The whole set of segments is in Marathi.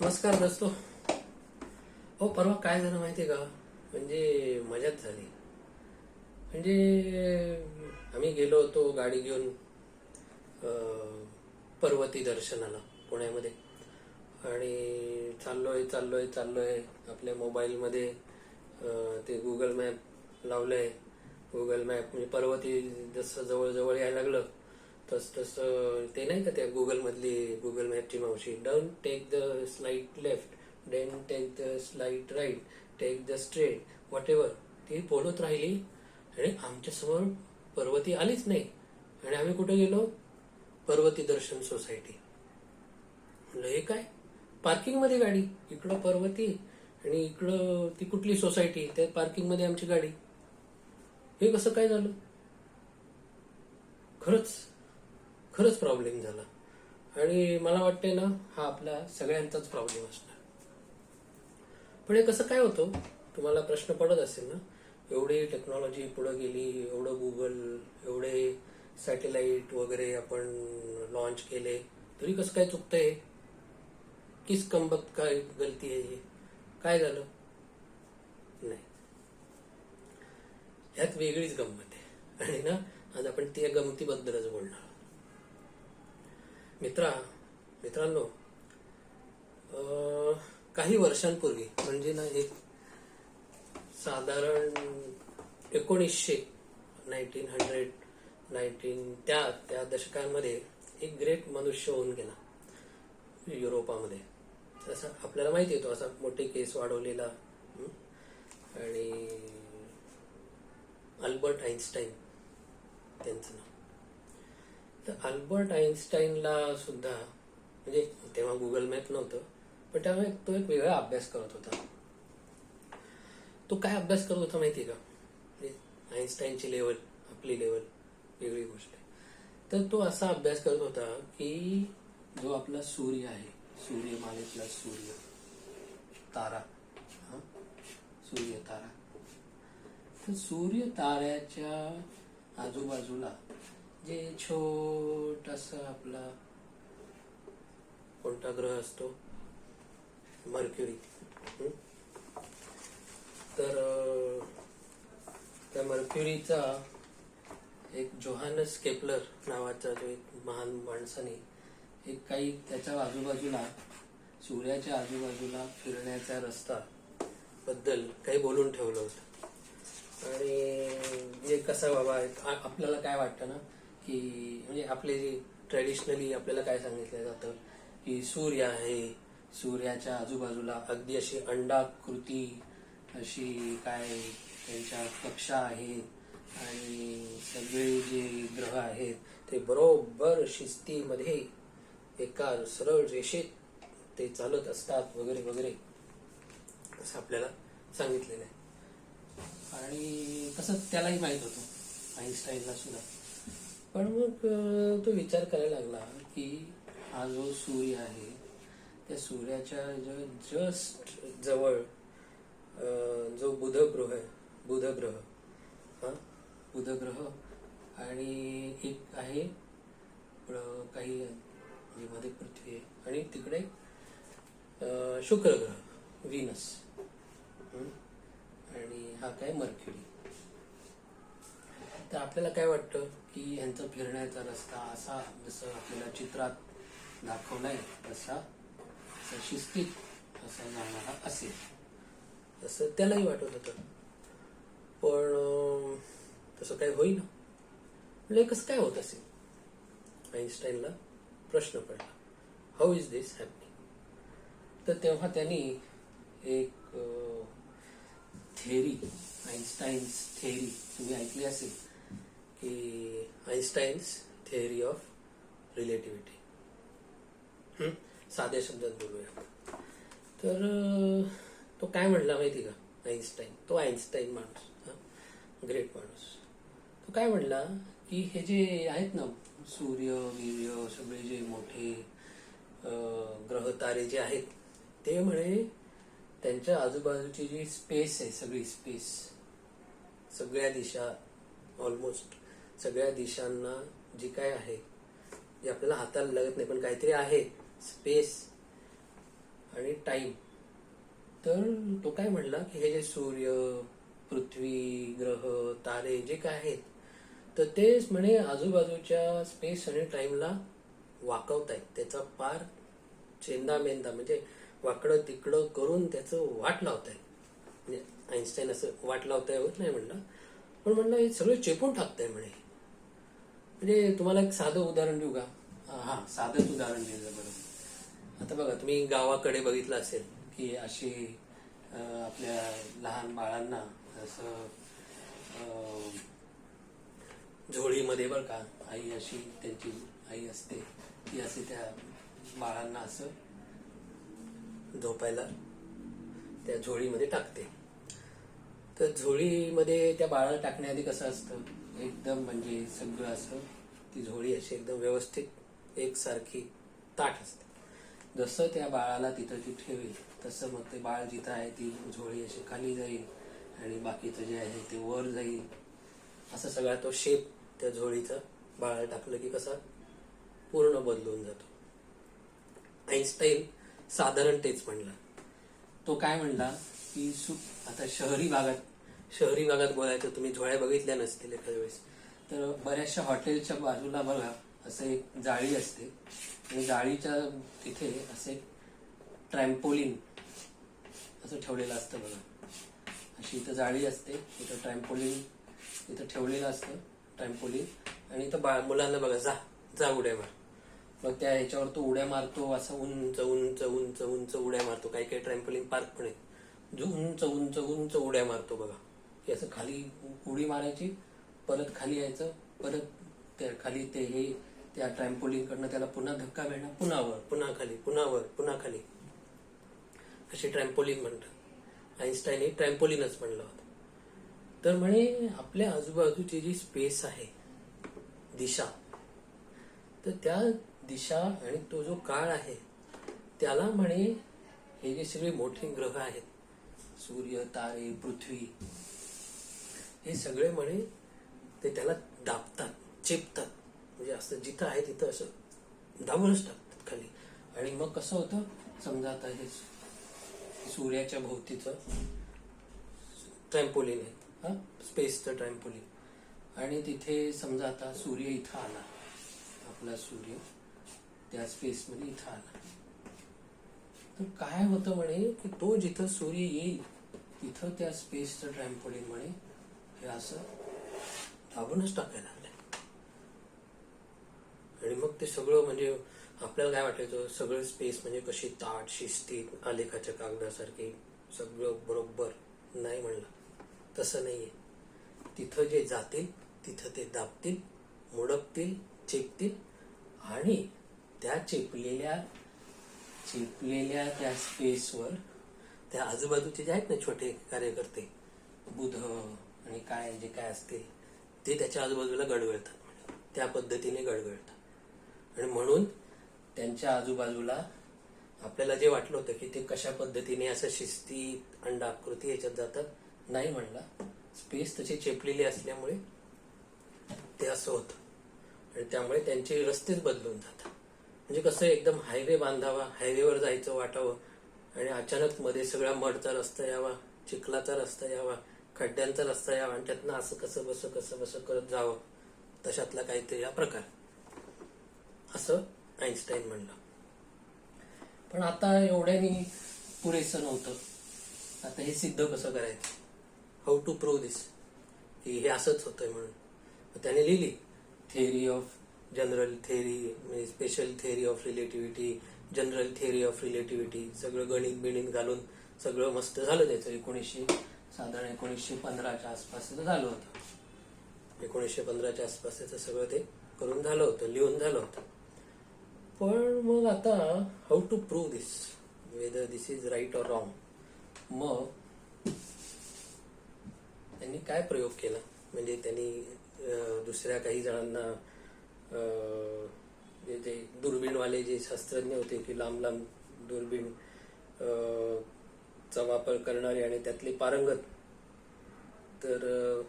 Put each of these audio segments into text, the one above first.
नमस्कार दोस्तो. हो परवा काय झालं माहिती आहे का? म्हणजे मजाच झाली. म्हणजे आम्ही गेलो होतो गाडी घेऊन पर्वती दर्शनाला पुण्यामध्ये. आणि चाललोय चाललोय चाललोय. आपल्या मोबाईलमध्ये ते गुगल मॅप लावलंय. गुगल मॅप म्हणजे पर्वती जसं जवळजवळ यायला लागलं तस तस ते नाही का त्या गुगल मधली गुगल मॅपची मावशी don't take the slight left then take the slight right take the straight whatever ती बोलत राहिली आणि आमच्यासमोर पर्वती आलीच नाही. आणि आम्ही कुठे गेलो? पर्वती दर्शन सोसायटी. म्हणलं हे काय? पार्किंगमध्ये गाडी? इकडं पर्वती आणि इकडं ती कुठली सोसायटी? त्या पार्किंगमध्ये आमची गाडी. हे कसं काय झालं? खरंच खरंच प्रॉब्लेम झाला. आणि मला वाटते ना हा आपला सगळ्यांचाच प्रॉब्लेम असणार. पण हे कसं काय होतं? तुम्हाला प्रश्न पडत असेल ना एवढी टेक्नॉलॉजी पुढे गेली एवढं गुगल एवढे सॅटेलाइट वगैरे आपण लॉन्च केले तरी कसं काय चुकतंय किस कंबत काय गलती आहे काय झालं? नाही. ह्यात वेगळीच गंमत आहे. आणि ना आज आपण त्या गमतीबद्दलच बोलणार मित्रा मित्रांनो काही वर्षांपूर्वी म्हणजे ना एक साधारण एकोणीसशे नाईन्टीन हंड्रेड नाईन्टीन त्या त्या दशकांमध्ये एक ग्रेट मनुष्य होऊन गेला युरोपामध्ये. असं आपल्याला माहिती येतो असा मोठे केस वाढवलेला आणि अल्बर्ट आईन्स्टाईन त्यांचं नाव. तर अल्बर्ट आईन्स्टाईनला सुद्धा म्हणजे तेव्हा गुगल मॅप नव्हतं पण त्यामुळे तो एक वेगळा अभ्यास करत होता. तो काय अभ्यास करत होता माहिती आहे का? म्हणजे आईन्स्टाईनची लेवल आपली लेवल वेगळी गोष्ट आहे. तर तो असा अभ्यास करत होता की जो आपला सूर्य आहे सूर्यमालेतला सूर्य तारा सूर्य तारा. तर सूर्य ताऱ्याच्या आजूबाजूला जे छोटस आपला कोणता ग्रह असतो? मर्क्युरी. तर त्या मर्क्युरीचा एक जोहानस केपलर नावाचा जो एक महान माणसाने एक काही त्याच्या आजूबाजूला सूर्याच्या आजूबाजूला फिरण्याचा रस्ता बद्दल काही बोलून ठेवलं होतं. आणि हे कसं बाबा आपल्याला काय वाटतं ना? की म्हणजे आपले जे ट्रॅडिशनली आपल्याला काय सांगितलं जातं की सूर्य आहे सूर्याच्या आजूबाजूला अगदी अशी अंडाकृती अशी काय त्यांच्या कक्षा आहेत आणि सगळे जे ग्रह आहेत ते बरोबर शिस्तीमध्ये एका सरळ रेषेत ते चालत असतात वगैरे वगैरे असं आपल्याला सांगितलेलं आहे. आणि तसं त्यालाही माहीत होतं आईन्स्टाईनला सुद्धा. पण मग तो विचार करायला लागला की हा जो सूर्य आहे त्या सूर्याच्या जस्ट जवळ जो बुधग्रह आहे बुधग्रह हा आणि एक आहे काही म्हणजे मध्ये पृथ्वी आहे आणि तिकडे शुक्रग्रह शुक्र आणि हा काय मर्क्युरी. तर आपल्याला काय वाटतं की यांचा फिरण्याचा रस्ता असा जसं आपल्याला चित्रात दाखवलाय तसा असा शिस्तीत असा जाणारा असेल. तसं त्यालाही वाटत होतं. पण तसं काय होईना. म्हणजे कसं काय होत असेल? आईन्स्टाईनला प्रश्न पडला. हाऊ इज दिस हॅपनिंग तर तेव्हा त्यांनी एक थेरी आईन्स्टाईन्स थेरी तुम्ही ऐकली असेल. की आईन्स्टाईन्स थेअरी ऑफ रिलेटिव्हिटी साध्या शब्दात बोलूया. तर तो काय म्हणला माहिती का? आईन्स्टाईन तो आईन्स्टाईन माणूस. ग्रेट माणूस. तो काय म्हणला की हे जे आहेत ना सूर्य वीर्य सगळे जे मोठे ग्रह तारे जे आहेत ते म्हणे त्यांच्या आजूबाजूची जी स्पेस आहे सगळी स्पेस सगळ्या दिशा ऑलमोस्ट सगळ्या दिशांना जी काय आहे जे आपल्याला हाताला लागत नाही पण काहीतरी आहे स्पेस आणि टाइम तर तो काय म्हणला की हे जे सूर्य पृथ्वी ग्रह तारे जे काय आहेत तर तेच म्हणे आजूबाजूच्या स्पेस आणि टाइमला वाकवतायत त्याचा पार चेंदा मेंदा म्हणजे वाकडं तिकडं करून त्याचं वाट लावतायत म्हणजे आईन्स्टाईन असं वाट लावताय होत नाही म्हणलं. पण म्हणलं हे सगळं चेपून टाकतंय म्हणे. म्हणजे तुम्हाला एक साधं उदाहरण देऊ का? हा साधंच उदाहरण दिलं बरं आता बघा तुम्ही गावाकडे बघितलं असेल की अशी आपल्या लहान बाळांना असं झोळीमध्ये बरं का आई अशी त्यांची आई असते ती असे त्या बाळांना असं झोपायला त्या झोळीमध्ये टाकते. तर झोळीमध्ये त्या बाळाला टाकण्याआधी कसं असतं? एकदम म्हणजे सगळं असं ती झोळी अशी एकदम व्यवस्थित एकसारखी ताट असते. जसं त्या बाळाला तिथं ती ठेवेल तसं मग ते बाळ जिथं आहे ती झोळी अशी खाली जाईल आणि बाकीचं जे आहे ते वर जाईल. असा सगळा तो शेप त्या झोळीचा बाळाला टाकलं की कसा पूर्ण बदलून जातो. आईन्स्टाईन साधारण तेच म्हणला. तो काय म्हणला की सु आता शहरी भागात शहरी भागात बोलायचं तुम्ही झोळ्या बघितल्या नसतील एखाद्या वेळेस. तर बऱ्याचशा हॉटेलच्या बाजूला बघा असं एक जाळी असते. आणि जाळीच्या तिथे असे ट्रॅम्पोलिन असं ठेवलेलं असतं बघा. अशी इथं जाळी असते इथं ट्रॅम्पोलिन इथं ठेवलेलं असतं ट्रॅम्पोलिन. आणि इथं बा मुलांना बघा जा जा उड्या मार. मग त्या ह्याच्यावर तो उड्या मारतो असं उंच उंच उंच उंच उड्या मारतो. काही काही ट्रॅम्पोलिन पार्क पण आहे जो उंच उंच उंच उड्या मारतो बघा. की असं खाली उडी मारायची परत खाली यायचं परत त्या खाली ते हे त्या ट्रॅम्पोलिनकडनं त्याला पुन्हा धक्का मिळणार पुन्हा वर पुन्हा खाली पुन्हा वर पुन्हा खाली. अशी ट्रॅम्पोलिन म्हणतात. आईन्स्टाईन हे ट्रॅम्पोलिनच म्हणलं होतं. तर म्हणे आपल्या आजूबाजूची जी स्पेस आहे दिशा तर त्या दिशा आणि तो जो काळ आहे त्याला म्हणे हे जे सगळे मोठे ग्रह आहेत सूर्य तारे पृथ्वी हे सगळे म्हणे ते त्याला दाबतात चेपतात. म्हणजे असं जिथं आहे तिथं असं दाबूनच टाकतात खाली. आणि मग कसं होतं समजा आता हे सूर्याच्या भोवतीचं ट्रॅम्पोलिन आहे. हा? स्पेसचं ट्रॅम्पोलिन आणि तिथे समजा आता सूर्य इथं आला. आपला सूर्य त्या स्पेसमध्ये इथं आला. तर काय होतं म्हणे की तो जिथं सूर्य येईल तिथं त्या स्पेसचं ट्रॅम्पोलिन म्हणे हे असं दाबूनच टाकायला लागले आणि मग ते सगळं म्हणजे आपल्याला काय वाटायचं? सगळं स्पेस म्हणजे कशी ताट शिस्तीत आलेखाच्या कागदासारखी सगळं बरोबर नाही म्हणलं. तसं नाहीये. तिथं जे जातील तिथं ते दाबतील मुडपतील चेपतील आणि त्या चेपलेल्या चेपलेल्या त्या स्पेसवर त्या आजूबाजूचे जे आहेत ना छोटे कार्यकर्ते बुध आणि काय जे काय असते ते त्याच्या आजूबाजूला गडगडतात. त्या पद्धतीने गडगडतात. आणि म्हणून त्यांच्या आजूबाजूला आपल्याला जे वाटलं होतं की ते कशा पद्धतीने असं शिस्तीत अंडाकृती याच्यात जातात नाही म्हणला. स्पेस तशी चेपलेली असल्यामुळे ते असं होतं. आणि त्यामुळे त्यांचे रस्तेच बदलून जातात. म्हणजे कसं एकदम हायवे बांधावा हायवेवर जायचं वाटावं आणि अचानक मध्ये सगळा मडचा रस्ता यावा चिखलाचा रस्ता यावा खड्ड्यांचा रस्ता यावा आणि त्यातनं असं कसं बसं कसं बसं करत जावं तशातला काहीतरी हा प्रकार. असं आईन्स्टाईन म्हणलं. पण आता एवढ्यानी पुरेसं नव्हतं. आता हे सिद्ध कसं करायचं? हाऊ टू प्रूव्ह दिस की हे असंच होतंय म्हणून. मग त्याने लिहिली थेअरी ऑफ जनरल थेअरी म्हणजे special theory of relativity general theory of relativity सगळं गणित बिणित घालून सगळं मस्त झालं त्याचं एकोणीसशे साधारण एकोणीसशे पंधराच्या आसपास तिथं झालं होतं. एकोणीसशे पंधराच्या आसपास त्याचं सगळं ते करून झालं होतं लिहून झालं होतं. पण मग आता how to prove this whether this is right or wrong मग त्यांनी काय प्रयोग केला? म्हणजे त्यांनी दुसऱ्या काही जणांना जे ते दुर्बीणवाले जे शास्त्रज्ञ होते की लांब लांब दुर्बीण चा वापर करणारे आणि त्यातले पारंगत तर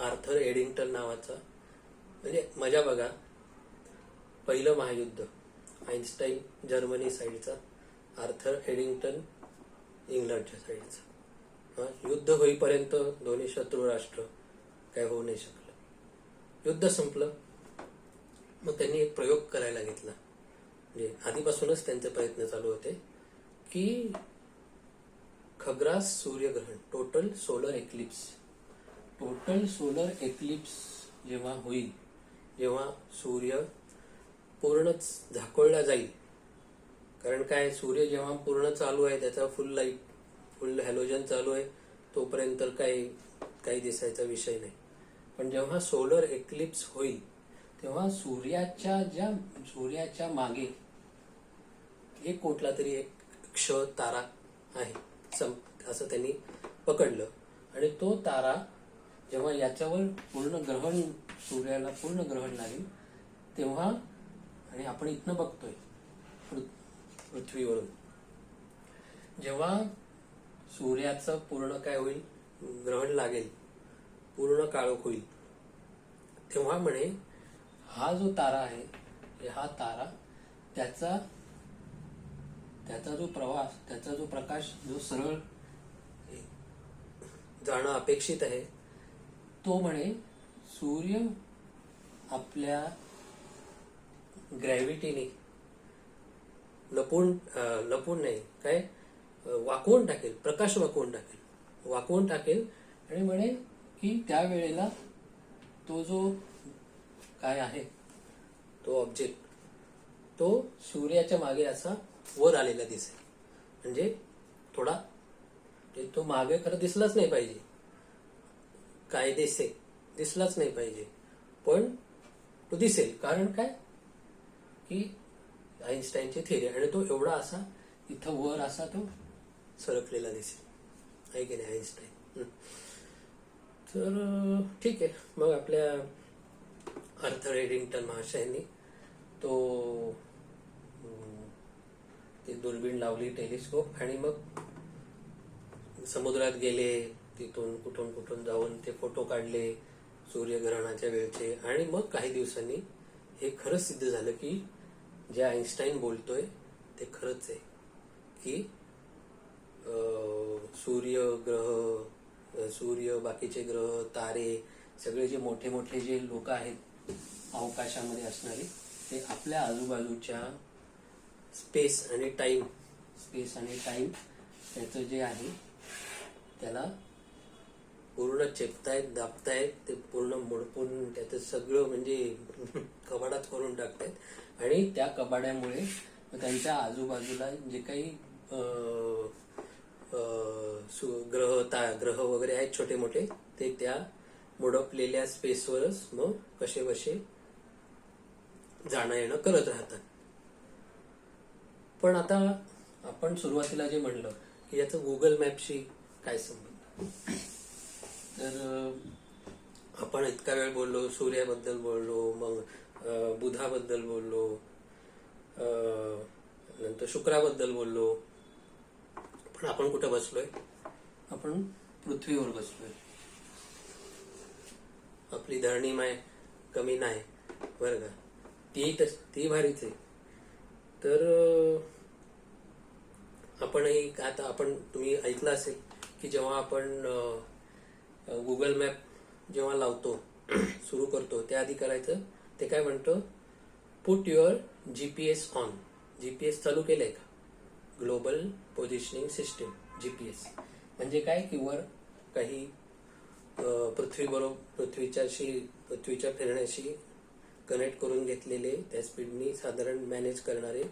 आर्थर एडिंग्टन नावाचा म्हणजे मजा बघा. पहिलं महायुद्ध आईन्स्टाईन जर्मनी साईडचा आर्थर एडिंग्टन इंग्लंडच्या साईडचा. हा, युद्ध होईपर्यंत दोन्ही शत्रू राष्ट्र काय होऊ नाही शकलं. युद्ध संपलं. मग त्यांनी एक प्रयोग करायला घेतला. म्हणजे आधीपासूनच त्यांचे प्रयत्न चालू होते की अकरा सूर्यग्रहण total solar eclipse total solar eclipse जेव्हा होईल जेव्हा सूर्य पूर्णच झाकोळला जाईल. कारण काय सूर्य जेव्हा पूर्ण चालू आहे त्याचा फुल लाइट फुल हॅलोजन चालू आहे तोपर्यंत तर काही काही दिसायचा विषय नाही. पण जेव्हा सोलर एक्लिप्स होईल तेव्हा सूर्याच्या ज्या सूर्याच्या मागे एक कुठला तरी एक क्ष तारा आहे. सम असं त्यांनी पकडलं. आणि तो तारा जेव्हा याच्यावर पूर्ण ग्रहण सूर्याला पूर्ण ग्रहण लागेल तेव्हा आणि आपण इथनं बघतोय पृथ्वीवरून. जेव्हा सूर्याचं पूर्ण काय होईल? ग्रहण लागेल पूर्ण काळोख होईल तेव्हा म्हणे हा जो तारा आहे हा तारा त्याचा त्याचा जो प्रवास त्याचा जो प्रकाश जो सरळ जाणं अपेक्षित आहे. तो म्हणे सूर्य आपल्या ग्रॅव्हिटीने लपून लपून नाही काय वाकवून टाकेल प्रकाश वाकवून टाकेल. वाकवून टाकेल आणि म्हणे की त्यावेळेला तो जो काय आहे तो ऑब्जेक्ट तो सूर्याच्या मागे असा वर आलेला दिसेल. म्हणजे थोडा म्हणजे तो मागे खरं दिसलाच नाही पाहिजे. कायदेसे दिसलाच नाही पाहिजे. पण तो दिसेल. कारण काय? की आईन्स्टाईनची थिअरी आणि तो एवढा असा इथं वर असा तो सरकलेला दिसेल. आहे की नाही आईन्स्टाईन तर ठीक आहे. मग आपल्या आर्थर एडिंग्टन महाशयांनी तो ती ते दुर्बीण लावली टेलिस्कोप आणि मग समुद्रात गेले तिथून कुठून कुठून जाऊन ते फोटो काढले सूर्यग्रहणाच्या वेळचे. आणि मग काही दिवसांनी हे खरंच सिद्ध झालं की जे आईन्स्टाईन बोलतोय ते खरंच आहे. की सूर्य ग्रह सूर्य बाकीचे ग्रह तारे सगळे जे मोठे मोठे जे लोक आहेत अवकाशामध्ये असणारे ते आपल्या आजूबाजूच्या स्पेस आणि टाइम स्पेस आणि टाइम त्याचं जे आहे त्याला पूर्ण चेपतायत दाबतायत ते पूर्ण मुडपून त्याचं सगळं म्हणजे कबाडात करून टाकतायत. आणि त्या कबाड्यामुळे त्यांच्या आजूबाजूला जे काही ग्रह ता ग्रह वगैरे आहेत छोटे मोठे ते त्या मुडपलेल्या स्पेसवरच मग कसे बसे जाणं येणं करत राहतात. पण आता आपण सुरुवातीला जे म्हणलं की याचं गुगल मॅपशी काय संबंध? तर आपण इतका वेळ बोललो सूर्याबद्दल बोललो मग बुधाबद्दल बोललो नंतर शुक्राबद्दल बोललो. पण आपण कुठं बसलोय? आपण पृथ्वीवर बसलोय. आपली धरणी माय कमी नाही बरं का? ती तस ती भारीच आहे. तर आपणही आता आपण तुम्ही ऐकलं असेल की जेव्हा आपण गुगल मॅप जेव्हा लावतो सुरू करतो त्याआधी करायचं ते काय म्हणतं? Put your GPS on GPS चालू केलंय का? ग्लोबल पोझिशनिंग सिस्टीम जीपीएस म्हणजे काय? की वर काही पृथ्वी बरोबर पृथ्वीच्याशी पृथ्वीच्या फिरण्याशी कनेक्ट करून घेतलेले त्या स्पीडनी साधारण मॅनेज करणारे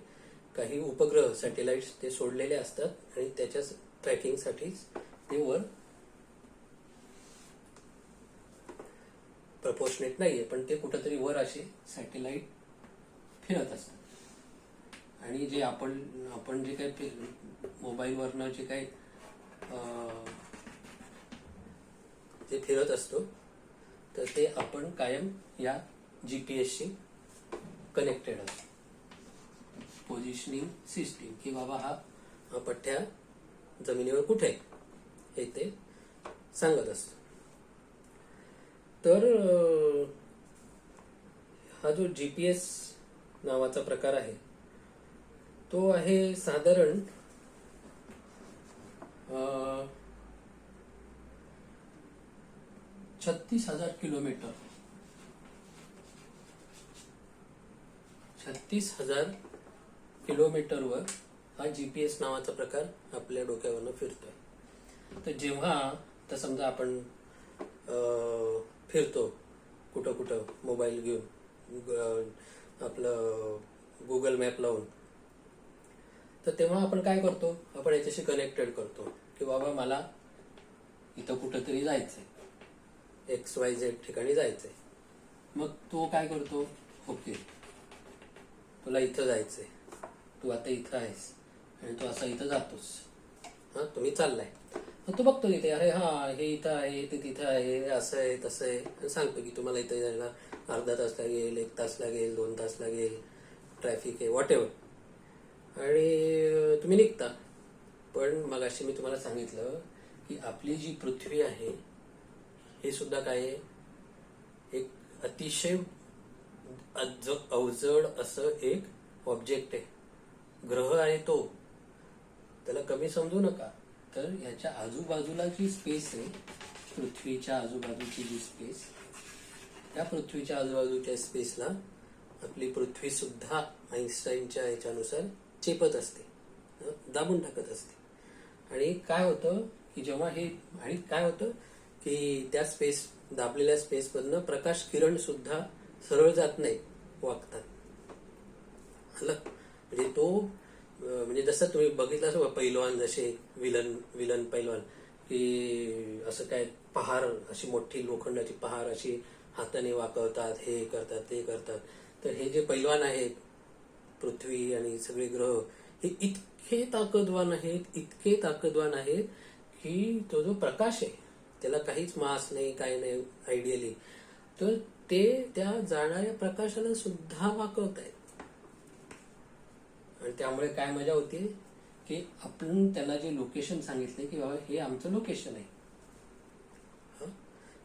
काही उपग्रह सॅटेलाइट्स ते सोडलेले असतात आणि त्याच्या ट्रॅकिंगसाठीच ते वर प्रपोर्शनेट नाहीये पण ते कुठंतरी वर असे सॅटेलाइट फिरत असतात. आणि जे आपण आपण जे काही मोबाईलवरनं जे काही ते फिरत असतो तर ते आपण कायम या जीपीएसशी कनेक्टेड असतो. पोझिशनिंग सिस्टीम की बाबा हा हा पठ्ठ्या जमिनीवर कुठे आहे? हे ते सांगत असतो. तर हा जो जीपीएस नावाचा प्रकार आहे तो आहे साधारण छत्तीस हजार किलोमीटर. छत्तीस हजार किलोमीटरवर हा जीपीएस नावाचा प्रकार आपल्या डोक्यावरनं फिरतोय. तर जेव्हा तर समजा आपण फिरतो कुठं कुठं मोबाईल घेऊन आपलं गुगल मॅप लावून तर तेव्हा आपण काय करतो? आपण याच्याशी कनेक्टेड करतो की बाबा मला इथं कुठंतरी जायचंय. एक्स वाय झेड ठिकाणी जायचंय. मग तो काय करतो? ओके. तुला इथं जायचंय. तू आता इथं आहेस. आणि तू असा इथं जातोस. हा तुम्ही चाललाय. मग तो बघतो इथे अरे हा हे इथं आहे ते तिथं आहे असं आहे तसं आहे. आणि सांगतो की तुम्हाला इथं जायला अर्धा तास लागेल एक तास लागेल दोन तास लागेल ट्रॅफिक आहे वॉट आणि तुम्ही निघता. पण मग अशी मी तुम्हाला सांगितलं की आपली जी पृथ्वी आहे हे सुद्धा काय आहे? एक अतिशय अज- अवजड असं एक ऑब्जेक्ट आहे. ग्रह आहे तो. त्याला कमी समजू नका. तर ह्याच्या आजूबाजूला जी स्पेस आहे पृथ्वीच्या आजूबाजूची जी स्पेस त्या पृथ्वीच्या आजूबाजूच्या स्पेसला आपली पृथ्वी सुद्धा आईन्स्टाईनच्या ह्याच्यानुसार चेपत असते. दाबून टाकत असते. आणि काय होतं की जेव्हा हे आणि काय होतं की त्या स्पेस दाबलेल्या स्पेसमधनं प्रकाश किरण सुद्धा सरळ जात नाही वागतात आलं? म्हणजे तो म्हणजे जसं तुम्ही बघितलं असं पैलवान जसे विलन विलन पैलवान की असं काय पहार अशी मोठी लोखंडाची पहार अशी हाताने वाकवतात हे करतात ते करतात. तर हे जे पैलवान आहेत पृथ्वी आणि सगळे ग्रह हे इतके ताकदवान आहेत इतके ताकदवान आहेत की तो जो प्रकाश आहे त्याला काहीच मास नाही काय नाही आयडियली तर ते त्या जाणाऱ्या प्रकाशाला सुद्धा वाकवत आहेत आणि त्यामुळे काय मजा होती की आपण त्याला जे लोकेशन सांगितले की बाबा हे आमचं लोकेशन आहे.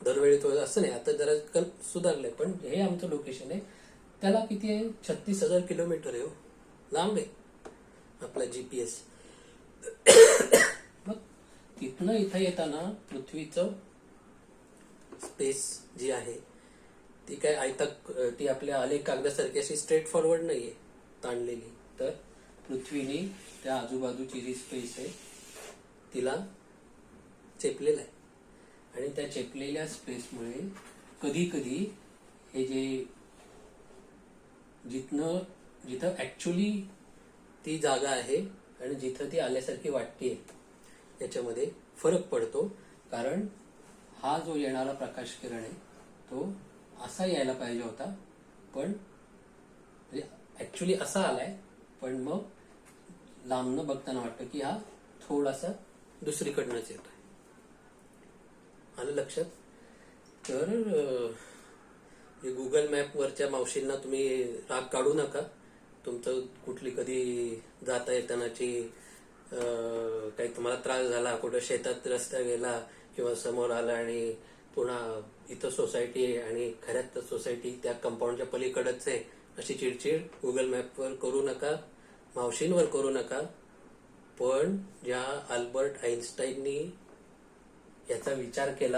दरवेळी तो असं नाही आता जरा कल सुधारलंय पण हे आमचं लोकेशन आहे. त्याला किती आहे? छत्तीस हजार किलोमीटर आहे हो. लांब आहे आपला जीपीएस मग तिथनं इथं येताना पृथ्वीचं स्पेस जी आहे ती काय आयतक ती आपल्या अनेक कागदासारखी अशी स्ट्रेट फॉरवर्ड नाहीये ताणलेली. तर पृथ्वीने त्या आजूबाजूची जी स्पेस आहे तिला चेपलेलं आहे. आणि त्या चेपलेल्या स्पेसमुळे कधी कधी हे जे जिथनं जिथं ऍक्च्युली ती जागा आहे आणि जिथं ती आल्यासारखी वाटते याच्यामध्ये फरक पडतो. कारण हा जो येणारा प्रकाश किरण आहे तो असा यायला पाहिजे होता. पण म्हणजे ऍक्च्युली असा आलाय पण मग लांबनं बघताना वाटतं की हा थोडासा दुसरीकडनंच येतोय. आलं लक्षात? तर हे गुगल मॅपवरच्या मावशींना तुम्ही राग काढू नका. तुमचं कुठली कधी जाता येतानाची काही तुम्हाला त्रास झाला कुठं शेतात रस्ता गेला किंवा समोर आला आणि पुन्हा इथं सोसायटी आहे आणि खऱ्यात तर सोसायटी त्या कंपाऊंडच्या पलीकडच आहे अशी चिडचिड गुगल मॅपवर करू नका. मावशींवर करू नका पण ज्या आल्बर्ट आईन्स्टाईननी याचा विचार केला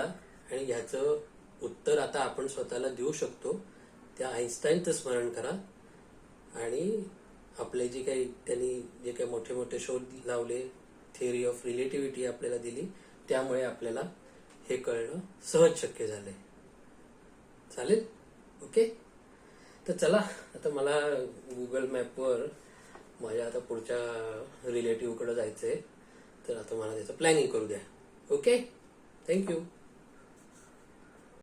आणि ह्याचं उत्तर आता आपण स्वतःला देऊ शकतो त्या आईन्स्टाईनचं स्मरण करा. आणि आपले जे काही त्यांनी जे काही मोठे मोठे शोध लावले थिअरी ऑफ रिलेटिव्हिटी आपल्याला दिली त्यामुळे आपल्याला हे कळणं सहज शक्य झालंय. चालेल? ओके? तर चला आता मला गुगल मॅपवर माझ्या आता पुढच्या रिलेटिव्हकडे जायचंय. तर आता मला त्याचं प्लॅनिंग करू द्या. Okay thank you